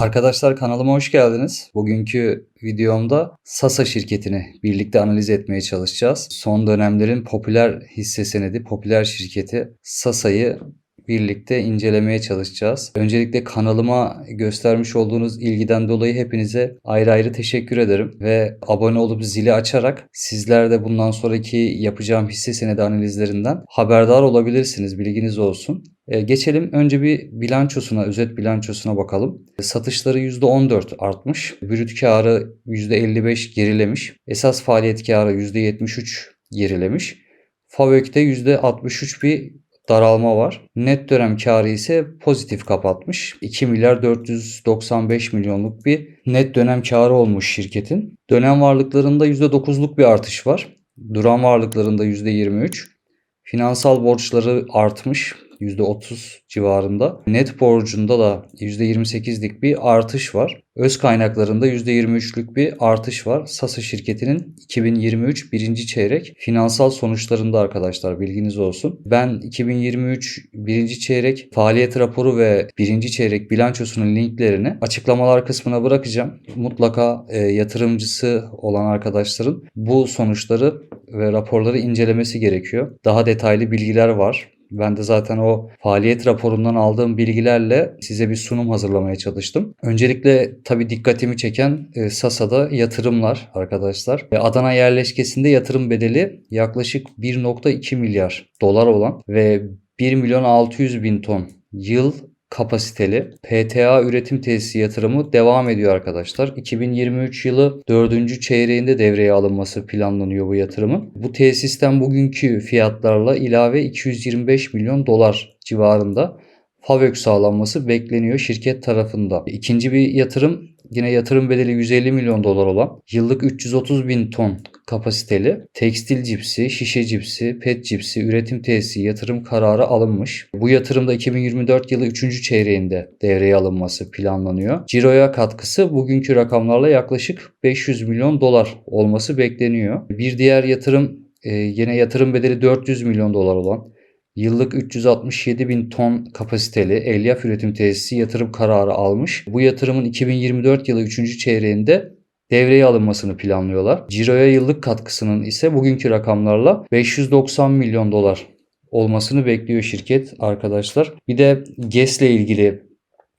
Arkadaşlar kanalıma hoş geldiniz. Bugünkü videomda Sasa şirketini birlikte analiz etmeye çalışacağız. Son dönemlerin popüler hisse senedi, popüler şirketi Sasa'yı birlikte incelemeye çalışacağız. Öncelikle kanalıma göstermiş olduğunuz ilgiden dolayı hepinize ayrı ayrı teşekkür ederim ve abone olup zili açarak sizler de bundan sonraki yapacağım hisse senedi analizlerinden haberdar olabilirsiniz. Bilginiz olsun. E, geçelim önce bir bilançosuna, özet bilançosuna bakalım. Satışları %14 artmış. Brüt karı %55 gerilemiş. Esas faaliyet karı %73 gerilemiş. FAVÖK'te %63 bir daralma var. Net dönem karı ise pozitif kapatmış. 2 milyar 495 milyonluk bir net dönem karı olmuş şirketin. Dönem varlıklarında %9'luk bir artış var. Duran varlıklarında %23. Finansal borçları artmış. %30 civarında. Net borcunda da %28'lik bir artış var. Öz kaynaklarında %23'lük bir artış var. Sasa şirketinin 2023 birinci çeyrek finansal sonuçlarında arkadaşlar bilginiz olsun. Ben 2023 birinci çeyrek faaliyet raporu ve birinci çeyrek bilançosunun linklerini açıklamalar kısmına bırakacağım. Mutlaka e, yatırımcısı olan arkadaşların bu sonuçları ve raporları incelemesi gerekiyor. Daha detaylı bilgiler var. Ben de zaten o faaliyet raporundan aldığım bilgilerle size bir sunum hazırlamaya çalıştım. Öncelikle tabii dikkatimi çeken e, Sasa'da yatırımlar arkadaşlar. E, Adana yerleşkesinde yatırım bedeli yaklaşık 1.2 milyar dolar olan ve 1 milyon 600 bin ton yıl kapasiteli PTA üretim tesisi yatırımı devam ediyor arkadaşlar. 2023 yılı 4. çeyreğinde devreye alınması planlanıyor bu yatırımın. Bu tesisten bugünkü fiyatlarla ilave 225 milyon dolar civarında FAVÖK sağlanması bekleniyor şirket tarafında. İkinci bir yatırım yine yatırım bedeli 150 milyon dolar olan yıllık 330 bin ton kapasiteli tekstil cipsi, şişe cipsi, pet cipsi üretim tesisi yatırım kararı alınmış. Bu yatırımda 2024 yılı 3. çeyreğinde devreye alınması planlanıyor. Ciro'ya katkısı bugünkü rakamlarla yaklaşık 500 milyon dolar olması bekleniyor. Bir diğer yatırım e, yine yatırım bedeli 400 milyon dolar olan Yıllık 367 bin ton kapasiteli elyaf üretim tesisi yatırım kararı almış. Bu yatırımın 2024 yılı 3. çeyreğinde devreye alınmasını planlıyorlar. Ciro'ya yıllık katkısının ise bugünkü rakamlarla 590 milyon dolar olmasını bekliyor şirket arkadaşlar. Bir de GES'le ilgili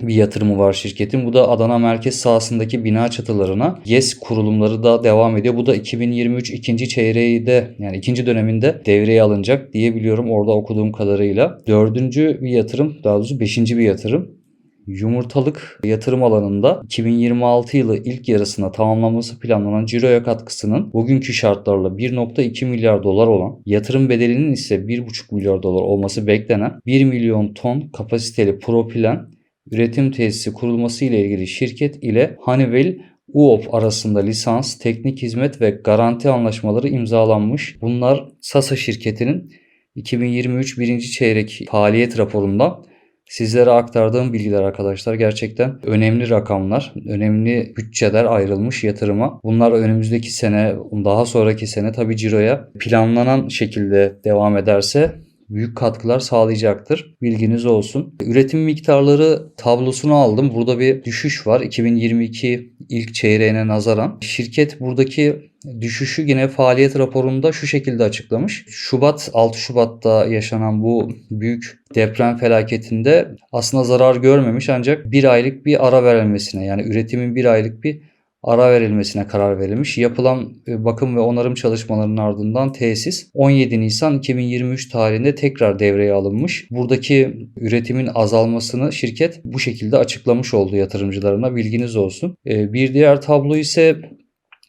bir yatırımı var şirketin. Bu da Adana merkez sahasındaki bina çatılarına YES kurulumları da devam ediyor. Bu da 2023 ikinci çeyreği de yani ikinci döneminde devreye alınacak diyebiliyorum orada okuduğum kadarıyla. Dördüncü bir yatırım daha doğrusu beşinci bir yatırım yumurtalık yatırım alanında 2026 yılı ilk yarısına tamamlanması planlanan ciroya katkısının bugünkü şartlarla 1.2 milyar dolar olan yatırım bedelinin ise 1.5 milyar dolar olması beklenen 1 milyon ton kapasiteli propilen üretim tesisi kurulması ile ilgili şirket ile Honeywell UOP arasında lisans, teknik hizmet ve garanti anlaşmaları imzalanmış. Bunlar Sasa şirketinin 2023 birinci çeyrek faaliyet raporunda sizlere aktardığım bilgiler arkadaşlar gerçekten önemli rakamlar, önemli bütçeler ayrılmış yatırıma. Bunlar önümüzdeki sene, daha sonraki sene tabii ciroya planlanan şekilde devam ederse büyük katkılar sağlayacaktır. Bilginiz olsun. Üretim miktarları tablosunu aldım. Burada bir düşüş var. 2022 ilk çeyreğine nazaran. Şirket buradaki düşüşü yine faaliyet raporunda şu şekilde açıklamış. Şubat 6 Şubat'ta yaşanan bu büyük deprem felaketinde aslında zarar görmemiş ancak bir aylık bir ara verilmesine yani üretimin bir aylık bir ara verilmesine karar verilmiş. Yapılan e, bakım ve onarım çalışmalarının ardından tesis 17 Nisan 2023 tarihinde tekrar devreye alınmış. Buradaki üretimin azalmasını şirket bu şekilde açıklamış oldu yatırımcılarına bilginiz olsun. E, bir diğer tablo ise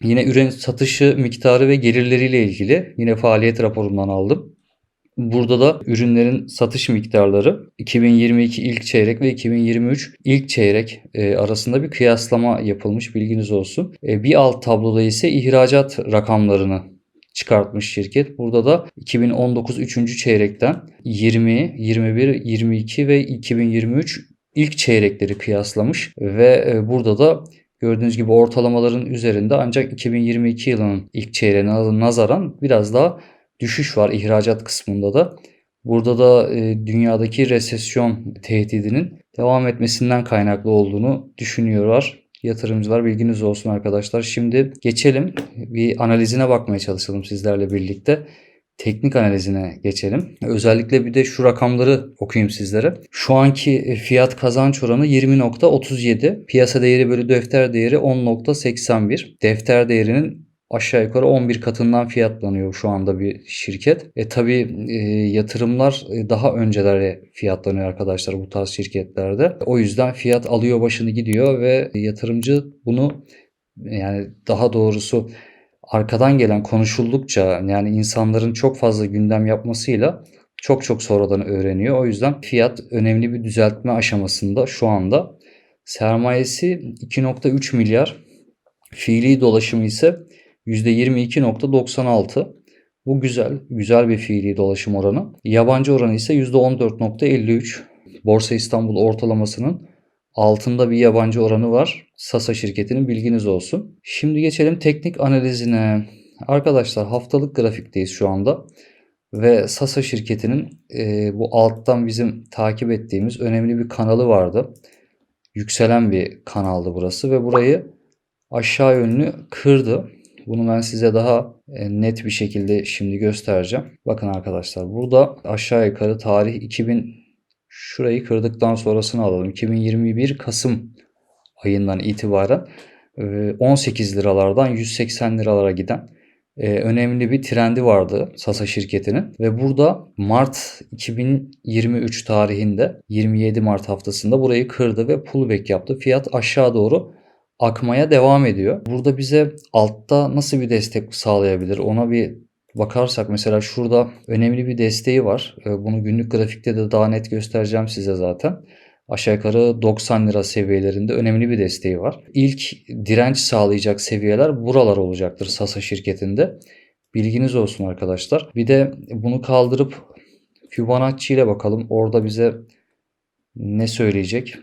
yine ürün satışı miktarı ve gelirleriyle ilgili yine faaliyet raporundan aldım. Burada da ürünlerin satış miktarları 2022 ilk çeyrek ve 2023 ilk çeyrek e, arasında bir kıyaslama yapılmış bilginiz olsun. E, bir alt tabloda ise ihracat rakamlarını çıkartmış şirket. Burada da 2019 3. çeyrekten 20, 21, 22 ve 2023 ilk çeyrekleri kıyaslamış ve e, burada da gördüğünüz gibi ortalamaların üzerinde ancak 2022 yılının ilk çeyreğine nazaran biraz daha düşüş var ihracat kısmında da. Burada da e, dünyadaki resesyon tehdidinin devam etmesinden kaynaklı olduğunu düşünüyorlar. Yatırımcılar bilginiz olsun arkadaşlar. Şimdi geçelim bir analizine bakmaya çalışalım sizlerle birlikte. Teknik analizine geçelim. Özellikle bir de şu rakamları okuyayım sizlere. Şu anki fiyat kazanç oranı 20.37. Piyasa değeri bölü defter değeri 10.81. Defter değerinin aşağı yukarı 11 katından fiyatlanıyor şu anda bir şirket. E tabi e, yatırımlar e, daha öncelere fiyatlanıyor arkadaşlar bu tarz şirketlerde. O yüzden fiyat alıyor başını gidiyor ve yatırımcı bunu yani daha doğrusu arkadan gelen konuşuldukça yani insanların çok fazla gündem yapmasıyla çok çok sonradan öğreniyor. O yüzden fiyat önemli bir düzeltme aşamasında şu anda. Sermayesi 2.3 milyar. Fiili dolaşımı ise %22.96. Bu güzel. Güzel bir fiili dolaşım oranı. Yabancı oranı ise %14.53. Borsa İstanbul ortalamasının altında bir yabancı oranı var. Sasa şirketinin bilginiz olsun. Şimdi geçelim teknik analizine. Arkadaşlar haftalık grafikteyiz şu anda. Ve Sasa şirketinin e, bu alttan bizim takip ettiğimiz önemli bir kanalı vardı. Yükselen bir kanaldı burası ve burayı aşağı yönlü kırdı. Bunu ben size daha e, net bir şekilde şimdi göstereceğim. Bakın arkadaşlar burada aşağı yukarı tarih 2000 şurayı kırdıktan sonrasını alalım. 2021 Kasım ayından itibaren 18 e, liralardan 180 liralara giden e, önemli bir trendi vardı Sasa şirketinin ve burada Mart 2023 tarihinde 27 Mart haftasında burayı kırdı ve pullback yaptı. Fiyat aşağı doğru akmaya devam ediyor. Burada bize altta nasıl bir destek sağlayabilir ona bir bakarsak mesela şurada önemli bir desteği var. Ee, bunu günlük grafikte de daha net göstereceğim size zaten. Aşağı yukarı 90 lira seviyelerinde önemli bir desteği var. İlk direnç sağlayacak seviyeler buralar olacaktır Sasa şirketinde. Bilginiz olsun arkadaşlar. Bir de bunu kaldırıp Fibonacci ile bakalım. Orada bize ne söyleyecek?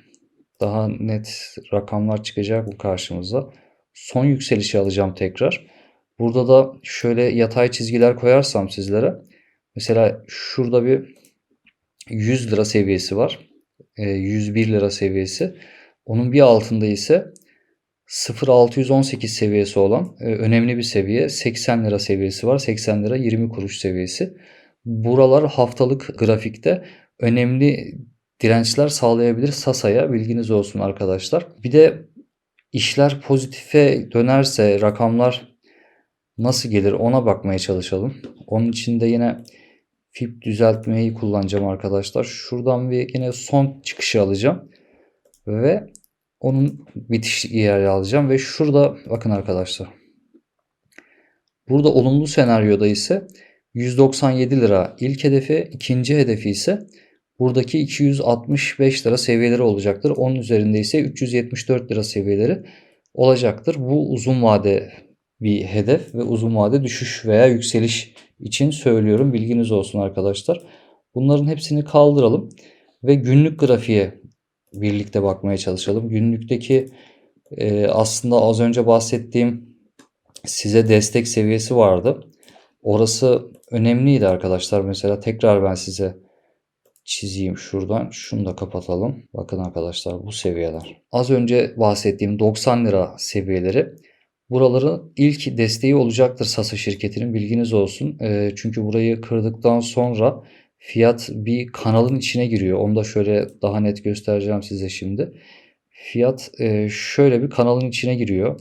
Daha net rakamlar çıkacak bu karşımıza. Son yükselişi alacağım tekrar. Burada da şöyle yatay çizgiler koyarsam sizlere. Mesela şurada bir 100 lira seviyesi var. 101 e, lira seviyesi. Onun bir altında ise 0.618 seviyesi olan e, önemli bir seviye 80 lira seviyesi var. 80 lira 20 kuruş seviyesi. Buralar haftalık grafikte önemli dirençler sağlayabilir Sasa'ya bilginiz olsun arkadaşlar. Bir de işler pozitife dönerse rakamlar nasıl gelir ona bakmaya çalışalım. Onun için de yine FIP düzeltmeyi kullanacağım arkadaşlar. Şuradan bir yine son çıkışı alacağım. Ve onun bitiş yeri alacağım. Ve şurada bakın arkadaşlar. Burada olumlu senaryoda ise 197 lira ilk hedefi, ikinci hedefi ise buradaki 265 lira seviyeleri olacaktır. Onun üzerinde ise 374 lira seviyeleri olacaktır. Bu uzun vade bir hedef ve uzun vade düşüş veya yükseliş için söylüyorum. Bilginiz olsun arkadaşlar. Bunların hepsini kaldıralım ve günlük grafiğe birlikte bakmaya çalışalım. Günlükteki e, aslında az önce bahsettiğim size destek seviyesi vardı. Orası önemliydi arkadaşlar. Mesela tekrar ben size çizeyim şuradan. Şunu da kapatalım. Bakın arkadaşlar bu seviyeler. Az önce bahsettiğim 90 lira seviyeleri Buraların ilk desteği olacaktır Sasa şirketinin bilginiz olsun. E, çünkü burayı kırdıktan sonra fiyat bir kanalın içine giriyor. Onu da şöyle daha net göstereceğim size şimdi. Fiyat e, şöyle bir kanalın içine giriyor.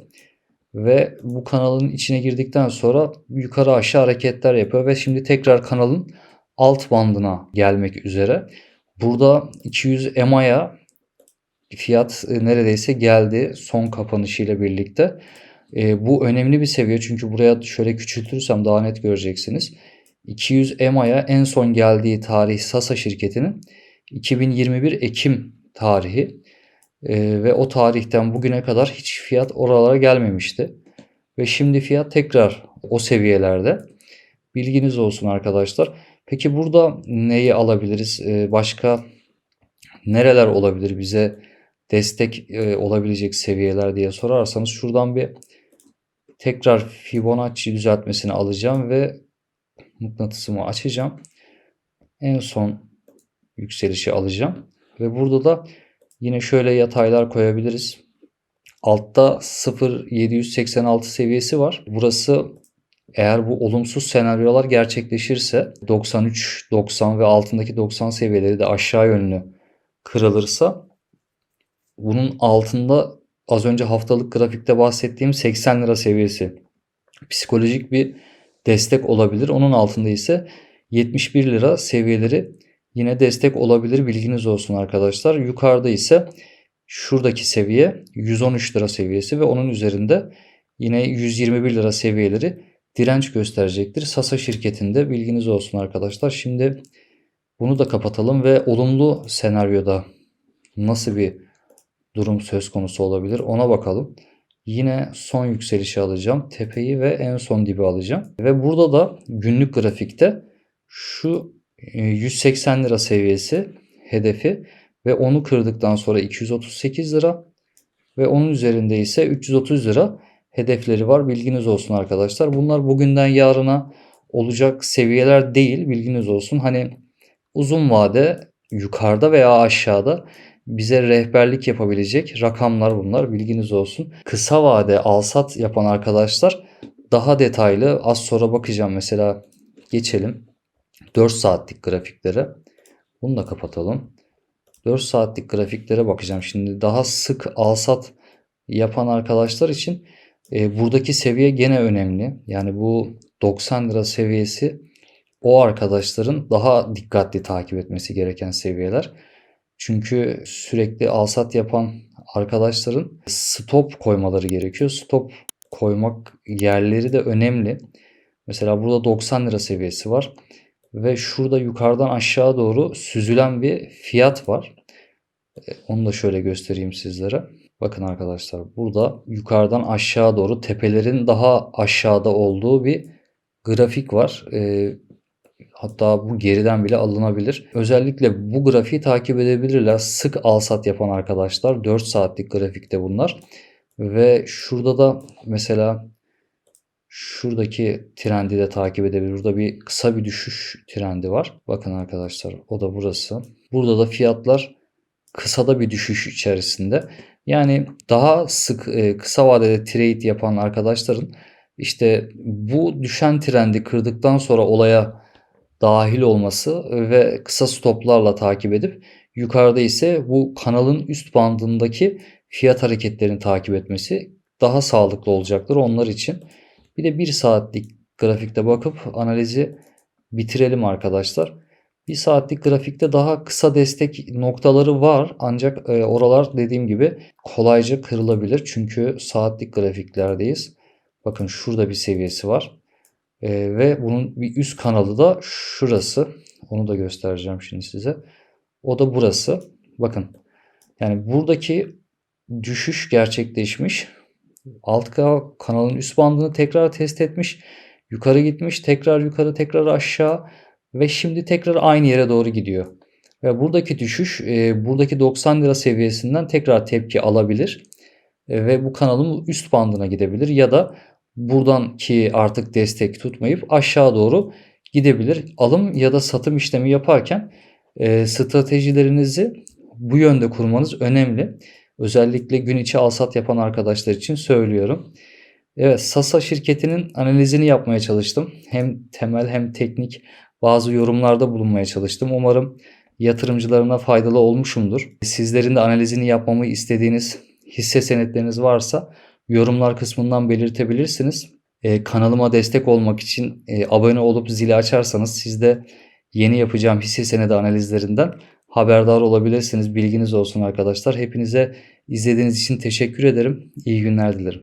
Ve bu kanalın içine girdikten sonra yukarı aşağı hareketler yapıyor. Ve şimdi tekrar kanalın alt bandına gelmek üzere. Burada 200 EMA'ya fiyat e, neredeyse geldi son kapanışıyla birlikte. E, bu önemli bir seviye çünkü buraya şöyle küçültürsem daha net göreceksiniz. 200 EMA'ya en son geldiği tarih Sasa şirketinin 2021 Ekim tarihi e, ve o tarihten bugüne kadar hiç fiyat oralara gelmemişti. Ve şimdi fiyat tekrar o seviyelerde. Bilginiz olsun arkadaşlar. Peki burada neyi alabiliriz? Ee, başka nereler olabilir bize destek e, olabilecek seviyeler diye sorarsanız şuradan bir tekrar Fibonacci düzeltmesini alacağım ve mıknatısımı açacağım. en son yükselişi alacağım. Ve burada da yine şöyle yataylar koyabiliriz. Altta 0.786 seviyesi var. Burası eğer bu olumsuz senaryolar gerçekleşirse 93, 90 ve altındaki 90 seviyeleri de aşağı yönlü kırılırsa bunun altında az önce haftalık grafikte bahsettiğim 80 lira seviyesi psikolojik bir destek olabilir. Onun altında ise 71 lira seviyeleri yine destek olabilir bilginiz olsun arkadaşlar. Yukarıda ise şuradaki seviye 113 lira seviyesi ve onun üzerinde yine 121 lira seviyeleri direnç gösterecektir. Sasa şirketinde bilginiz olsun arkadaşlar. Şimdi bunu da kapatalım ve olumlu senaryoda nasıl bir durum söz konusu olabilir ona bakalım. Yine son yükselişi alacağım. Tepeyi ve en son dibi alacağım. Ve burada da günlük grafikte şu 180 e, lira seviyesi hedefi ve onu kırdıktan sonra 238 lira ve onun üzerinde ise 330 lira hedefleri var. Bilginiz olsun arkadaşlar. Bunlar bugünden yarına olacak seviyeler değil. Bilginiz olsun. Hani uzun vade yukarıda veya aşağıda bize rehberlik yapabilecek rakamlar bunlar. Bilginiz olsun. Kısa vade alsat yapan arkadaşlar daha detaylı az sonra bakacağım. Mesela geçelim 4 saatlik grafiklere. Bunu da kapatalım. 4 saatlik grafiklere bakacağım. Şimdi daha sık alsat yapan arkadaşlar için e, buradaki seviye gene önemli. Yani bu 90 lira seviyesi o arkadaşların daha dikkatli takip etmesi gereken seviyeler. Çünkü sürekli alsat yapan arkadaşların stop koymaları gerekiyor. Stop koymak yerleri de önemli. Mesela burada 90 lira seviyesi var ve şurada yukarıdan aşağı doğru süzülen bir fiyat var. E, onu da şöyle göstereyim sizlere. Bakın arkadaşlar burada yukarıdan aşağı doğru tepelerin daha aşağıda olduğu bir grafik var. Ee, hatta bu geriden bile alınabilir. Özellikle bu grafiği takip edebilirler. Sık alsat yapan arkadaşlar 4 saatlik grafikte bunlar. Ve şurada da mesela şuradaki trendi de takip edebilir. Burada bir kısa bir düşüş trendi var. Bakın arkadaşlar o da burası. Burada da fiyatlar kısada bir düşüş içerisinde. Yani daha sık e, kısa vadede trade yapan arkadaşların işte bu düşen trendi kırdıktan sonra olaya dahil olması ve kısa stoplarla takip edip yukarıda ise bu kanalın üst bandındaki fiyat hareketlerini takip etmesi daha sağlıklı olacaktır onlar için. Bir de bir saatlik grafikte bakıp analizi bitirelim arkadaşlar. Bir saatlik grafikte daha kısa destek noktaları var ancak e, oralar dediğim gibi kolayca kırılabilir. Çünkü saatlik grafiklerdeyiz. Bakın şurada bir seviyesi var. E, ve bunun bir üst kanalı da şurası. Onu da göstereceğim şimdi size. O da burası. Bakın yani buradaki düşüş gerçekleşmiş. Alt kanalın üst bandını tekrar test etmiş. Yukarı gitmiş. Tekrar yukarı tekrar aşağı ve şimdi tekrar aynı yere doğru gidiyor. Ve buradaki düşüş e, buradaki 90 lira seviyesinden tekrar tepki alabilir. E, ve bu kanalın üst bandına gidebilir ya da buradan ki artık destek tutmayıp aşağı doğru gidebilir. Alım ya da satım işlemi yaparken e, stratejilerinizi bu yönde kurmanız önemli. Özellikle gün içi alsat yapan arkadaşlar için söylüyorum. Evet Sasa şirketinin analizini yapmaya çalıştım. Hem temel hem teknik bazı yorumlarda bulunmaya çalıştım. Umarım yatırımcılarına faydalı olmuşumdur. Sizlerin de analizini yapmamı istediğiniz hisse senetleriniz varsa yorumlar kısmından belirtebilirsiniz. Ee, kanalıma destek olmak için e, abone olup zili açarsanız siz de yeni yapacağım hisse senedi analizlerinden haberdar olabilirsiniz. Bilginiz olsun arkadaşlar. Hepinize izlediğiniz için teşekkür ederim. İyi günler dilerim.